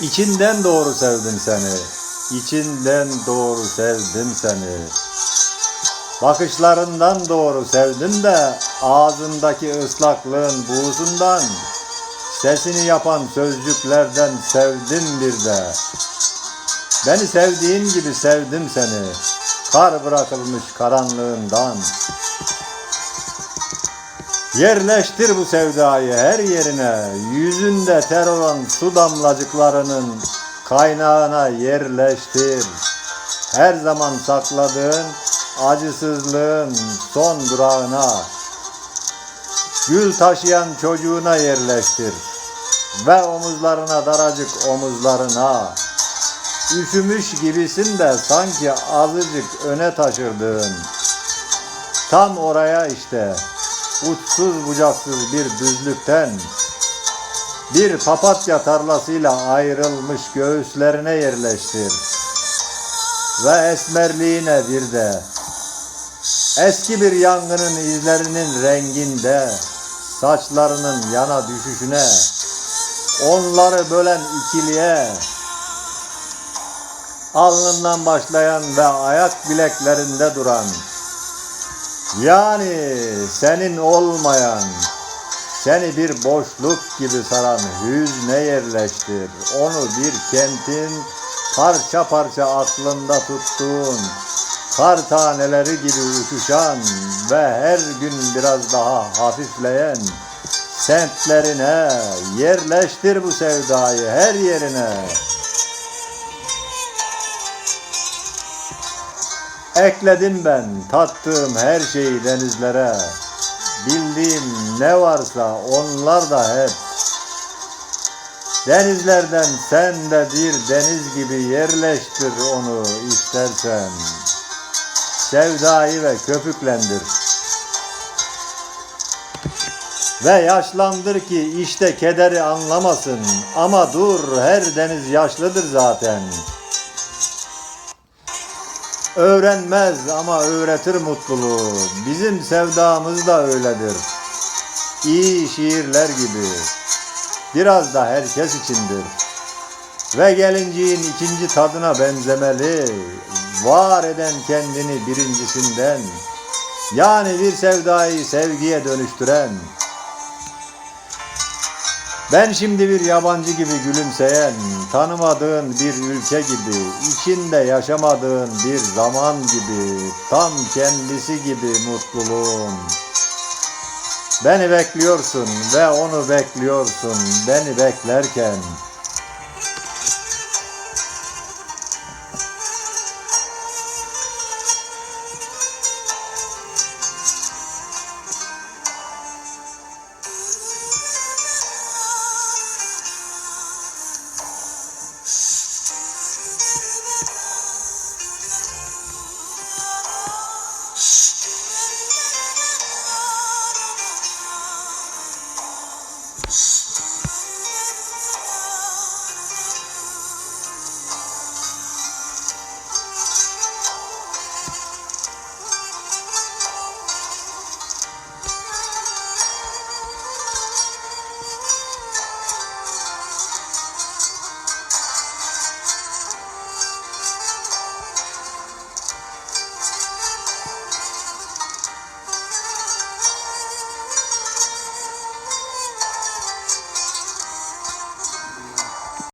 İçinden doğru sevdim seni. İçinden doğru sevdim seni. Bakışlarından doğru sevdim de ağzındaki ıslaklığın buğzundan sesini yapan sözcüklerden sevdim bir de. Beni sevdiğin gibi sevdim seni. Kar bırakılmış karanlığından. Yerleştir bu sevdayı her yerine. Yüzünde ter olan su damlacıklarının kaynağına yerleştir. Her zaman sakladığın acısızlığın son durağına. Gül taşıyan çocuğuna yerleştir. Ve omuzlarına daracık omuzlarına. Üşümüş gibisin de sanki azıcık öne taşırdığın. Tam oraya işte uçsuz bucaksız bir düzlükten bir papatya tarlasıyla ayrılmış göğüslerine yerleştir. Ve esmerliğine bir de eski bir yangının izlerinin renginde saçlarının yana düşüşüne onları bölen ikiliye alnından başlayan ve ayak bileklerinde duran yani senin olmayan, seni bir boşluk gibi saran hüzne yerleştir. Onu bir kentin parça parça aklında tuttuğun, kar taneleri gibi uçuşan ve her gün biraz daha hafifleyen semtlerine yerleştir bu sevdayı her yerine. Ekledim ben tattığım her şeyi denizlere. Bildiğim ne varsa onlar da hep. Denizlerden sen de bir deniz gibi yerleştir onu istersen. Sevdayı ve köpüklendir. Ve yaşlandır ki işte kederi anlamasın. Ama dur her deniz yaşlıdır zaten. Öğrenmez ama öğretir mutluluğu. Bizim sevdamız da öyledir. İyi şiirler gibi. Biraz da herkes içindir. Ve gelinciğin ikinci tadına benzemeli. Var eden kendini birincisinden. Yani bir sevdayı sevgiye dönüştüren. Ben şimdi bir yabancı gibi gülümseyen, tanımadığın bir ülke gibi, içinde yaşamadığın bir zaman gibi, tam kendisi gibi mutluluğum. Beni bekliyorsun ve onu bekliyorsun beni beklerken. Ghost.